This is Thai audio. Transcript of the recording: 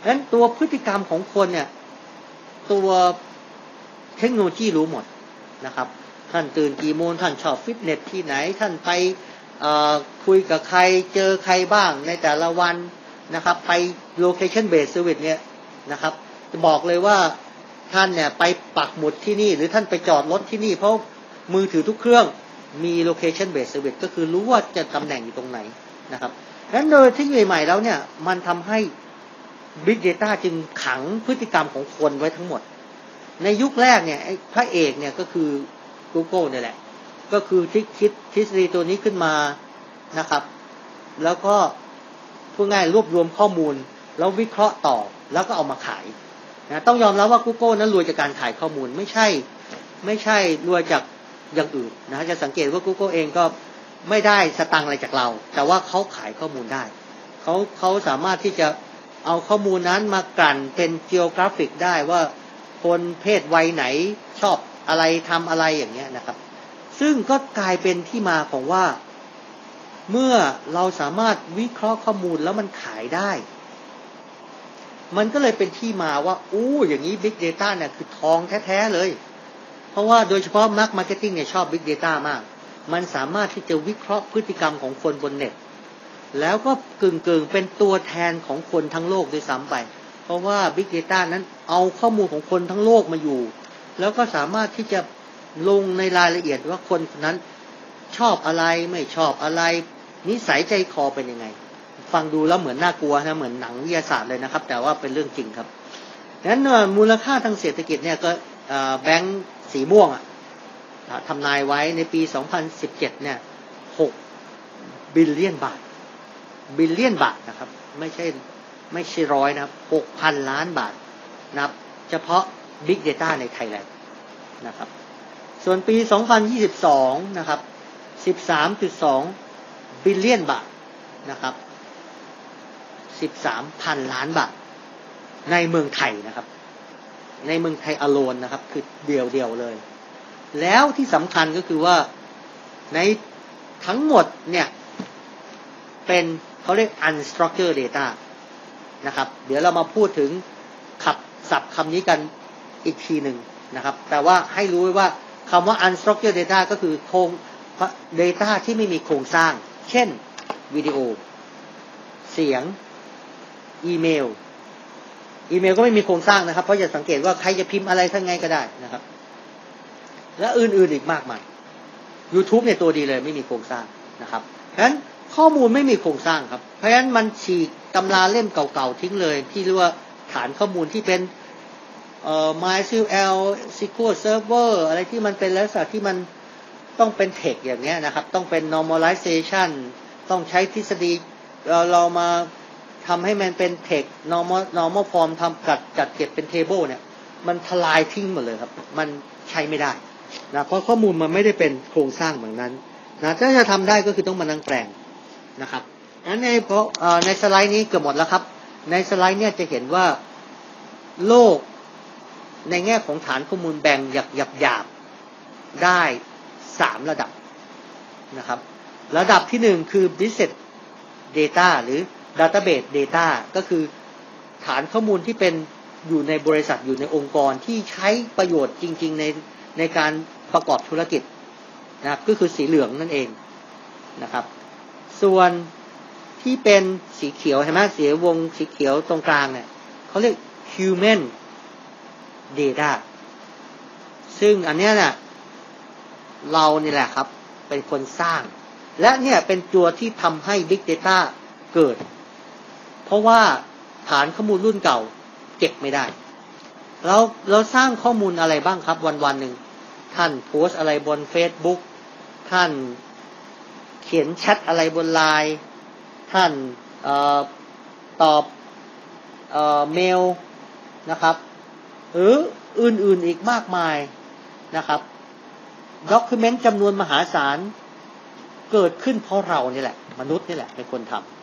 ดังนั้นตัวพฤติกรรมของคนเนี่ย ตัวเทคโนโลยีรู้หมดนะครับ ท่านตื่นกี่โมงท่านชอบฟิตเนสที่ไหน ท่านไปคุยกับใครเจอใครบ้างในแต่ละวันนะครับ ไป location based service เนี่ยนะครับ จะบอกเลยว่าท่านเนี่ยไปปักหมุดที่นี่ หรือท่านไปจอดรถที่นี่ เพราะมือถือทุกเครื่องมี location based service ก็คือรู้ว่าจะตำแหน่งอยู่ตรงไหนนะครับดังนั้นโดยเทคโนโลยีใหม่แล้วเนี่ย มันทำให้ Big Data จึงขังพฤติกรรมของคนไว้ทั้งหมด ในยุคแรกเนี่ยพระเอกเนี่ยก็คือ Google เนี่ยแหละ ก็คือที่คิดทฤษฎีตัวนี้ขึ้นมานะครับ แล้วก็พูดง่ายรวบรวมข้อมูล แล้ววิเคราะห์ต่อแล้วก็เอามาขายนะต้องยอมรับว่า Google นั้นรวยจากการขายข้อมูลไม่ใช่ ไม่ใช่รวยจากอย่างอื่นนะจะสังเกตว่า Google เองก็ไม่ได้สตังอะไรจากเรา แต่ว่าเขาขายข้อมูลได้เขาเขาสามารถที่จะ เอาข้อมูลนั้นมากลั่นเป็น geographic ได้ว่าคนเพศวัยไหนชอบอะไรทำอะไรอย่างเงี้ยนะครับ ซึ่งก็กลายเป็นที่มาของว่า เมื่อเราสามารถวิเคราะห์ข้อมูลแล้วมันขายได้ มันก็เลยเป็นที่มาว่า อู้อย่างนี้ Big Data เนี่ยคือทองแท้ ๆ เลย เพราะว่าโดยเฉพาะ Mark Marketing เนี่ยชอบ Big Data มาก มันสามารถที่จะวิเคราะห์พฤติกรรมของคนบนเน็ต แล้วก็กึ่งๆเเป็นตัวแทนของคนทั้งโลกด้วยซ้ำไป เพราะว่า Big Data นั้นเอาข้อมูลของคนทั้งโลกมาอยู่ แล้วก็สามารถที่จะลงในรายละเอียดว่าคนนั้นชอบอะไรไม่ชอบอะไร นิสัยใจคอเป็นยังไง ฟังดูแล้วเหมือนน่ากลัวนะเหมือนหนังวิทยาศาสตร์เลยนะครับ แต่ว่าเป็นเรื่องจริงครับดังนั้นมูลค่าทางเศรษฐกิจเนี่ยก็แบงก์สีม่วงทำนายไว้ในปี 2017 เนี่ย 6 บิลเลียนบาท บิลเลียนบาทนะครับ ไม่ใช่ไม่ใช่ร้อยนะครับ6,000ล้านบาทนะครับ เฉพาะ Big Data ในไทยแลนด์นะครับ ส่วนปี 2022 นะครับ 13.2 บิลเลียนบาทนะครับ 13พันล้านบาท ในเมืองไทยนะครับ ในเมืองไทยอโลนนะครับ คือเดียวเดียวเลย แล้วที่สำคัญก็คือว่าในทั้งหมดเนี่ยเป็น เขาเรียก unstructured data นะครับ เดี๋ยวเรามาพูดถึงขับศัพท์คำนี้กันอีกทีหนึ่งนะครับ แต่ว่าให้รู้ไว้ว่าคำว่า unstructured data ก็คือโครง data ที่ไม่มีโครงสร้าง เช่น วิดีโอ เสียง อีเมล อีเมลก็ไม่มีโครงสร้างนะครับ เพราะอย่าสังเกตว่าใครจะพิมพ์อะไรทั้งไงก็ได้นะครับ และอื่นๆอีกมากมาย YouTube เนี่ยตัวดีเลยไม่มีโครงสร้างนะครับเพราะฉะนั้น ข้อมูลไม่มีโครงสร้างครับ เพราะฉะนั้นมันฉีกตำราเล่มเก่าๆทิ้งเลย ที่เรียกว่าฐานข้อมูลที่เป็นเอ่อ MySQL SQL Server อะไรที่มันเป็นลักษณะที่มันต้องเป็นเทคอย่างเงี้ยนะครับ ต้องเป็น normalization ต้องใช้ทฤษฎีเราเรามาทำให้มันเป็นเทค normal normal form ทำจัดจัดเก็บเป็น table เนี่ย มันทลายทิ้งหมดเลยครับ มันใช้ไม่ได้นะเพราะข้อมูลมันไม่ได้เป็นโครงสร้างเหมือนนั้นนะถ้าจะทำได้ก็คือต้องมานั่งแปลง นะครับนั้นในเพราะในสไลด์นี้เกือบหมดแล้วครับ ในสไลด์เนี่ยจะเห็นว่าโลกในแง่ของฐานข้อมูลแบ่งหยับหยับหยาบได้สามระดับนะครับ ระดับที่หนึ่งคือ business data หรือ database data ก็คือฐานข้อมูลที่เป็นอยู่ในบริษัทอยู่ในองค์กรที่ใช้ประโยชน์จริง ๆ ในในการประกอบธุรกิจนะครับก็คือสีเหลืองนั่นเองนะครับ ส่วนที่เป็นสีเขียวใช่ไหมสีวงสีเขียวตรงกลางเนี่ยเขาเรียก human Data ซึ่งอันนี้เนี่ยเรานี่แหละครับ เป็นคนสร้าง และเนี่ยเป็นตัวที่ทำให้ Big Data เกิด เพราะว่าฐานข้อมูลรุ่นเก่าเก็บไม่ได้ เราเราสร้างข้อมูลอะไรบ้างครับวันวันหนึ่ง ท่านโพสอะไรบน Facebook ท่าน เขียนแชทอะไรบนไลน์ท่านออตอบเออเมลนะครับ หรืออื่นๆอีกมากมายนะครับด็อกิเมนต์จำนวนมหาศาลเกิดขึ้นเพราะเรานี่แหละ มนุษย์นี่แหละเป็นคนทำ